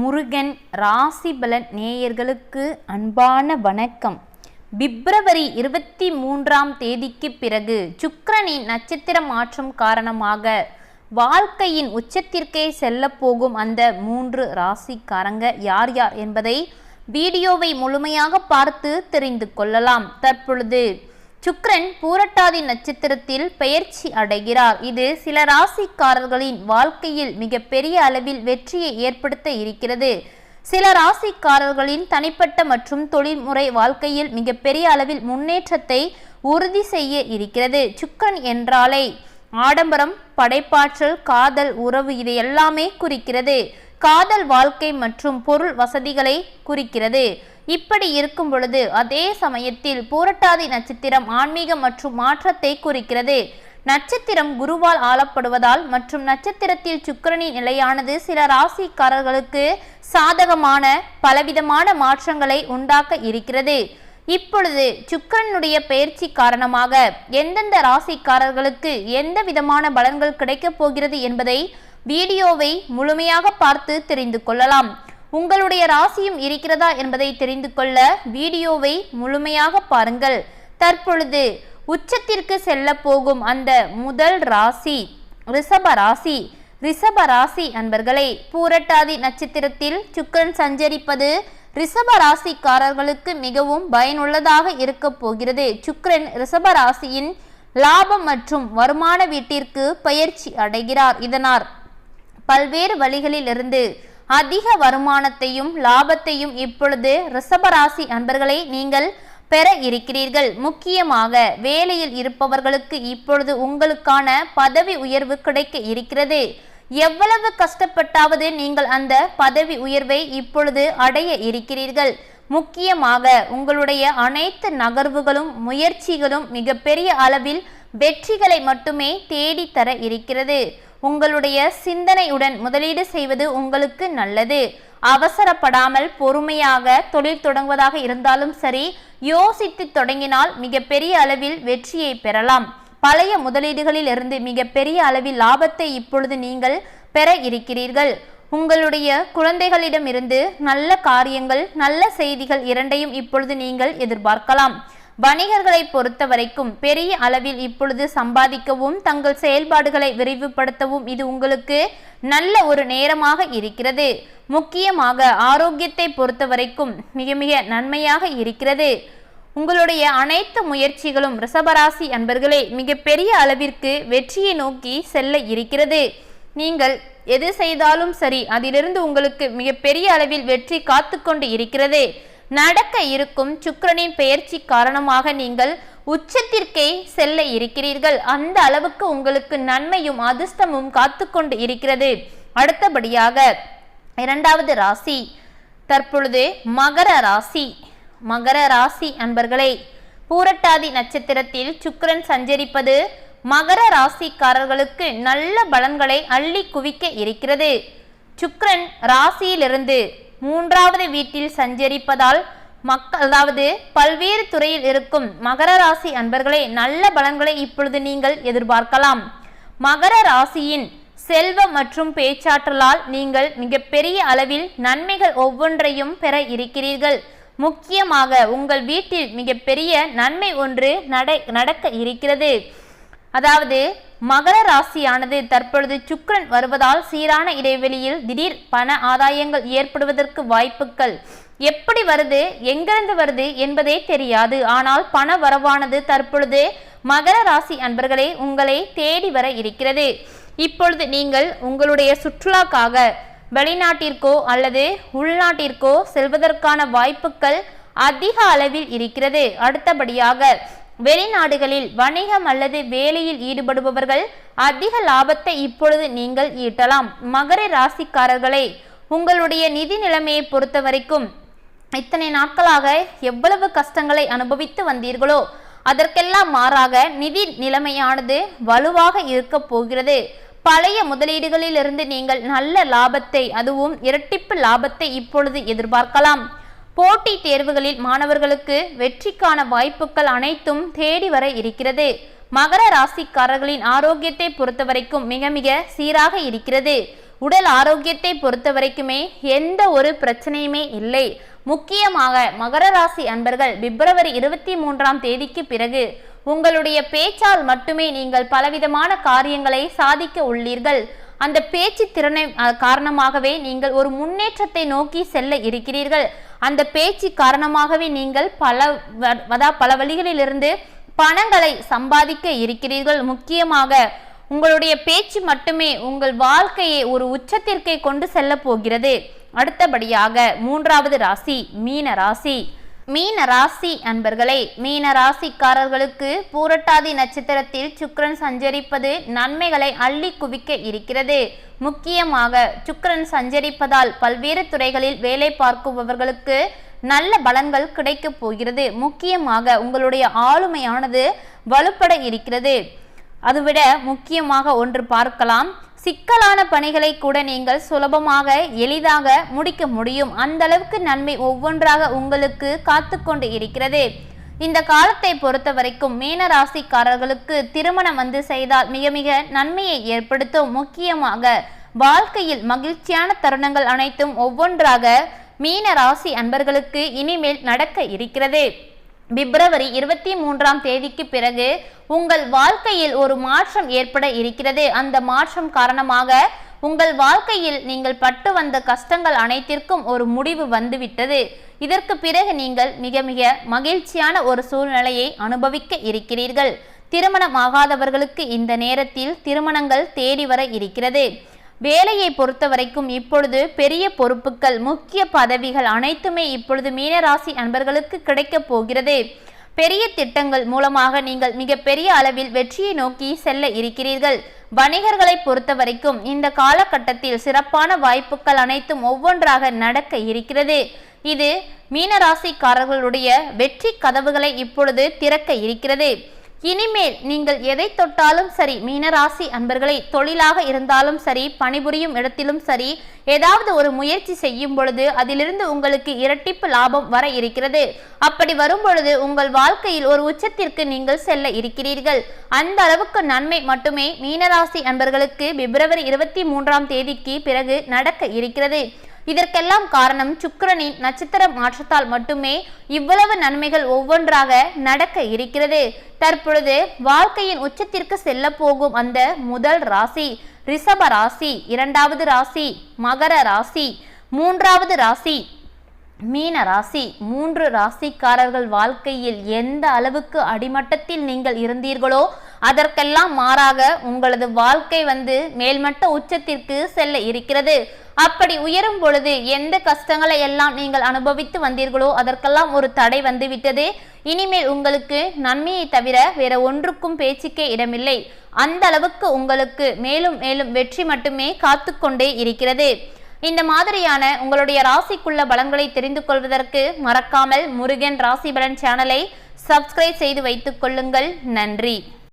முருகன் ராசிபலன் நேயர்களுக்கு அன்பான வணக்கம். பிப்ரவரி இருபத்தி மூன்றாம் தேதிக்கு பிறகு சுக்கரனின் நட்சத்திர மாற்றம் காரணமாக வாழ்க்கையின் உச்சத்திற்கே செல்ல போகும் அந்த மூன்று ராசிக்காரங்க யார் யார் என்பதை வீடியோவை முழுமையாக பார்த்து தெரிந்து கொள்ளலாம். தற்பொழுது சுக்ரன் பூரட்டாதி நட்சத்திரத்தில் பெயர்ச்சி அடைகிறார். இது சில ராசிக்காரர்களின் வாழ்க்கையில் மிகப்பெரிய அளவில் வெற்றியை ஏற்படுத்த இருக்கிறது. சில ராசிக்காரர்களின் தனிப்பட்ட மற்றும் தொழில்முறை வாழ்க்கையில் மிகப்பெரிய அளவில் முன்னேற்றத்தை உறுதி செய்ய இருக்கிறது. சுக்கிரன் என்றாலே ஆடம்பரம் படைப்பாற்றல் காதல் உறவு இது எல்லாமே குறிக்கிறது. காதல் வாழ்க்கை மற்றும் பொருள் வசதிகளை குறிக்கிறது. இப்படி இருக்கும் பொழுது அதே சமயத்தில் பூரட்டாதி நட்சத்திரம் ஆன்மீகம் மற்றும் மாற்றத்தை குறிக்கிறது. நட்சத்திரம் குருவால் ஆளப்படுவதால் மற்றும் நட்சத்திரத்தில் சுக்கிரனின் நிலையானது சில ராசிக்காரர்களுக்கு சாதகமான பலவிதமான மாற்றங்களை உண்டாக்க இருக்கிறது. இப்பொழுது சுக்கிரனுடைய பயிற்சி காரணமாக எந்தெந்த ராசிக்காரர்களுக்கு எந்த விதமான பலன்கள் கிடைக்கப் போகிறது என்பதை வீடியோவை முழுமையாக பார்த்து தெரிந்து கொள்ளலாம். உங்களுடைய ராசியும் இருக்கிறதா என்பதை தெரிந்து கொள்ள வீடியோவை முழுமையாக பாருங்கள். தற்பொழுது உச்சத்திற்கு செல்ல போகும் அந்த முதல் ராசி ரிஷப ராசி. ரிஷப ராசி அன்பர்களே பூரட்டாதி நட்சத்திரத்தில் சுக்கரன் சஞ்சரிப்பது ரிஷப ராசிக்காரர்களுக்கு மிகவும் பயனுள்ளதாக இருக்க போகிறது. சுக்கரன் ரிஷப ராசியின் லாபம் மற்றும் வருமான வீட்டிற்கு பயிற்சி அடைகிறார். இதனால் பல்வேறு வழிகளிலிருந்து அதிக வருமானத்தையும் லாபத்தையும் இப்பொழுது ரிஷபராசி அன்பர்களை நீங்கள் பெற இருக்கிறீர்கள். முக்கியமாக வேலையில் இருப்பவர்களுக்கு இப்பொழுது உங்களுக்கான பதவி உயர்வு கிடைக்க இருக்கிறது. எவ்வளவு கஷ்டப்பட்டாவது நீங்கள் அந்த பதவி உயர்வை இப்பொழுது அடைய இருக்கிறீர்கள். முக்கியமாக உங்களுடைய அனைத்து நகர்வுகளும் முயற்சிகளும் மிகப்பெரிய அளவில் வெற்றிகளை மட்டுமே தேடித்தர இருக்கிறது. உங்களுடைய சிந்தனையுடன் முதலீடு செய்வது உங்களுக்கு நல்லது. அவசரப்படாமல் பொறுமையாக தொழில் தொடங்குவதாக இருந்தாலும் சரி யோசித்து தொடங்கினால் மிகப்பெரிய அளவில் வெற்றியை பெறலாம். பழைய முதலீடுகளில் இருந்து மிகப்பெரிய அளவில் லாபத்தை இப்பொழுது நீங்கள் பெற இருக்கிறீர்கள். உங்களுடைய குழந்தைகளிடமிருந்து நல்ல காரியங்கள் நல்ல செய்திகள் இரண்டையும் இப்பொழுது நீங்கள் எதிர்பார்க்கலாம். வணிகர்களை பொறுத்த வரைக்கும் பெரிய அளவில் இப்பொழுது சம்பாதிக்கவும் தங்கள் செயல்பாடுகளை விரிவுபடுத்தவும் இது உங்களுக்கு நல்ல ஒரு நேரமாக இருக்கிறது. முக்கியமாக ஆரோக்கியத்தை பொறுத்த வரைக்கும் மிக மிக நன்மையாக இருக்கிறது. உங்களுடைய அனைத்து முயற்சிகளும் ரிஷபராசி அன்பர்களே மிகப்பெரிய அளவிற்கு வெற்றியை நோக்கி செல்ல இருக்கிறது. நீங்கள் எது செய்தாலும் சரி அதிலிருந்து உங்களுக்கு மிகப்பெரிய அளவில் வெற்றி காத்து கொண்டு இருக்கிறது. நடக்க இருக்கும் சுக்கரனின் பெயர்ச்சி காரணமாக நீங்கள் உச்சத்திற்கே செல்ல இருக்கிறீர்கள். அந்த அளவுக்கு உங்களுக்கு நன்மையும் அதிர்ஷ்டமும் காத்து கொண்டு இருக்கிறது. அடுத்தபடியாக இரண்டாவது ராசி. தற்பொழுது மகர ராசி. மகர ராசி அன்பர்களே பூரட்டாதி நட்சத்திரத்தில் சுக்கரன் சஞ்சரிப்பது மகர ராசிக்காரர்களுக்கு நல்ல பலன்களை அள்ளி குவிக்க இருக்கிறது. சுக்கரன் ராசியிலிருந்து மூன்றாவது வீட்டில் சஞ்சரிப்பதால் மக்கள் அதாவது பல்வேறு துறையில் இருக்கும் மகர ராசி அன்பர்களே நல்ல பலன்களை இப்பொழுது நீங்கள் எதிர்பார்க்கலாம். மகர ராசியின் செல்வம் மற்றும் பேச்சாற்றலால் நீங்கள் மிகப்பெரிய அளவில் நன்மைகள் ஒவ்வொன்றையும் பெற இருக்கிறீர்கள். முக்கியமாக உங்கள் வீட்டில் மிகப்பெரிய நன்மை ஒன்று நட நடக்க இருக்கிறது. அதாவது மகர ராசியானது தற்பொழுது சுக்கரன் வருவதால் சீரான இடைவெளியில் திடீர் பண ஆதாயங்கள் ஏற்படுவதற்கு வாய்ப்புகள். எப்படி வருது? எங்கிருந்து வருது என்பதே தெரியாது. ஆனால் பண வரவானது தற்பொழுது மகர ராசி அன்பர்களே உங்களை தேடி வர இருக்கிறது. இப்பொழுது நீங்கள் உங்களுடைய சுற்றுலாக்காக வெளிநாட்டிற்கோ அல்லது உள்நாட்டிற்கோ செல்வதற்கான வாய்ப்புகள் அதிக அளவில் இருக்கிறது. அடுத்தபடியாக வெளிநாடுகளில் வணிகம் அல்லது வேலையில் ஈடுபடுபவர்கள் அதிக லாபத்தை இப்பொழுது நீங்கள் ஈட்டலாம். மகர ராசிக்காரர்களே உங்களுடைய நிதி நிலைமையை பொறுத்த வரைக்கும் இத்தனை நாட்களாக எவ்வளவு கஷ்டங்களை அனுபவித்து வந்தீர்களோ அதற்கெல்லாம் மாறாக நிதி நிலைமையானது வலுவாக இருக்க போகிறது. பழைய முதலீடுகளிலிருந்து நீங்கள் நல்ல லாபத்தை அதுவும் இரட்டிப்பு லாபத்தை இப்பொழுது எதிர்பார்க்கலாம். போட்டி தேர்வுகளில் மாணவர்களுக்கு வெற்றிக்கான வாய்ப்புகள் அனைத்தும் தேடி வர இருக்கிறது. மகர ராசிக்காரர்களின் ஆரோக்கியத்தை பொறுத்தவரைக்கும் மிக மிக சீராக இருக்கிறது. உடல் ஆரோக்கியத்தை பொறுத்த வரைக்குமே எந்த ஒரு பிரச்சனையுமே இல்லை. முக்கியமாக மகர ராசி அன்பர்கள் பிப்ரவரி இருபத்தி மூன்றாம் தேதிக்கு பிறகு உங்களுடைய பேச்சால் மட்டுமே நீங்கள் பலவிதமான காரியங்களை சாதிக்க உள்ளீர்கள். அந்த பேச்சு திறனை காரணமாகவே நீங்கள் ஒரு முன்னேற்றத்தை நோக்கி செல்ல இருக்கிறீர்கள். அந்த பேச்சு காரணமாகவே நீங்கள் பல வ- அதாவது பல வழிகளிலிருந்து பணங்களை சம்பாதிக்க இருக்கிறீர்கள். முக்கியமாக உங்களுடைய பேச்சு மட்டுமே உங்கள் வாழ்க்கையை ஒரு உச்சத்திற்கே கொண்டு செல்ல போகிறது. அடுத்தபடியாக மூன்றாவது ராசி மீன ராசி. மீன ராசி அன்பர்களே மீன ராசிக்காரர்களுக்கு பூரட்டாதி நட்சத்திரத்தில் சுக்கரன் சஞ்சரிப்பது நன்மைகளை அள்ளி குவிக்க இருக்கிறது. முக்கியமாக சுக்கரன் சஞ்சரிப்பதால் பல்வேறு துறைகளில் வேலை பார்க்குபவர்களுக்கு நல்ல பலன்கள் கிடைக்கப் போகிறது. முக்கியமாக உங்களுடைய ஆளுமையானது வலுப்பட இருக்கிறது. அதுவிட முக்கியமாக ஒன்று பார்க்கலாம். சிக்கலான பணிகளை கூட நீங்கள் சுலபமாக எளிதாக முடிக்க முடியும். அந்த அளவுக்கு நன்மை ஒவ்வொன்றாக உங்களுக்கு காத்து கொண்டு இருக்கிறது. இந்த காலத்தை பொறுத்த வரைக்கும் மீன ராசிக்காரர்களுக்கு திருமணம் வந்து செய்தால் மிக மிக நன்மையை ஏற்படுத்தும். முக்கியமாக வாழ்க்கையில் மகிழ்ச்சியான தருணங்கள் அனைத்தும் ஒவ்வொன்றாக மீன ராசி அன்பர்களுக்கு இனிமேல் நடக்க இருக்கிறது. பிப்ரவரி இருபத்தி மூன்றாம் தேதிக்கு பிறகு உங்கள் வாழ்க்கையில் ஒரு மாற்றம் ஏற்பட இருக்கிறது. அந்த மாற்றம் காரணமாக உங்கள் வாழ்க்கையில் நீங்கள் பட்டு வந்த கஷ்டங்கள் அனைத்திற்கும் ஒரு முடிவு வந்துவிட்டது. இதற்கு பிறகு நீங்கள் மிக மிக மகிழ்ச்சியான ஒரு சூழ்நிலையை அனுபவிக்க இருக்கிறீர்கள். திருமணம் ஆகாதவர்களுக்கு இந்த நேரத்தில் திருமணங்கள் தேடி வர இருக்கிறது. வேலையை பொறுத்த வரைக்கும் இப்பொழுது பெரிய பொறுப்புகள் முக்கிய பதவிகள் அனைத்துமே இப்பொழுது மீனராசி அன்பர்களுக்கு கிடைக்கப் போகிறது. பெரிய திட்டங்கள் மூலமாக நீங்கள் மிக பெரிய அளவில் வெற்றியை நோக்கி செல்ல இருக்கிறீர்கள். வணிகர்களை பொறுத்த வரைக்கும் இந்த காலகட்டத்தில் சிறப்பான வாய்ப்புகள் அனைத்தும் ஒவ்வொன்றாக நடக்க இருக்கிறது. இது மீனராசிக்காரர்களுடைய வெற்றி கதவுகளை இப்பொழுது திறக்க இருக்கிறது. இனிமேல் நீங்கள் எதை தொட்டாலும் சரி மீனராசி அன்பர்களை தொழிலாக இருந்தாலும் சரி பணிபுரியும் இடத்திலும் சரி ஏதாவது ஒரு முயற்சி செய்யும் பொழுது அதிலிருந்து உங்களுக்கு இரட்டிப்பு லாபம் வர இருக்கிறது. அப்படி வரும் பொழுது உங்கள் வாழ்க்கையில் ஒரு உச்சத்திற்கு நீங்கள் செல்ல இருக்கிறீர்கள். அந்த அளவுக்கு நன்மை மட்டுமே மீனராசி அன்பர்களுக்கு பிப்ரவரி இருபத்தி மூன்றாம் தேதிக்கு பிறகு நடக்க இருக்கிறது. இதற்கெல்லாம் காரணம் சுக்கரனின் நட்சத்திர மாற்றத்தால் மட்டுமே இவ்வளவு நன்மைகள் ஒவ்வொன்றாக நடக்க இருக்கிறது. தற்பொழுது வாழ்க்கையின் உச்சத்திற்கு செல்ல போகும் அந்த முதல் ராசி ரிஷப ராசி இரண்டாவது ராசி மகர ராசி மூன்றாவது ராசி மீன ராசி மூன்று ராசிக்காரர்கள் வாழ்க்கையில் எந்த அளவுக்கு அடிமட்டத்தில் நீங்கள் இருந்தீர்களோ அதற்கெல்லாம் மாறாக உங்களது வாழ்க்கை வந்து மேல்மட்ட உச்சத்திற்கு செல்ல இருக்கிறது. அப்படி உயரும் பொழுது எந்த கஷ்டங்களை எல்லாம் நீங்கள் அனுபவித்து வந்தீர்களோ அதற்கெல்லாம் ஒரு தடை வந்துவிட்டது. இனிமேல் உங்களுக்கு நன்மையை தவிர வேற ஒன்றுக்கும் பேச்சுக்கே இடமில்லை. அந்த அளவுக்கு உங்களுக்கு மேலும் மேலும் வெற்றி மட்டுமே காத்து கொண்டே இருக்கிறது. இந்த மாதிரியான உங்களுடைய ராசிக்குள்ள பலன்களை தெரிந்து கொள்வதற்கு மறக்காமல் முருகன் ராசி பலன் சேனலை சப்ஸ்கிரைப் செய்து வைத்துக் கொள்ளுங்கள். நன்றி.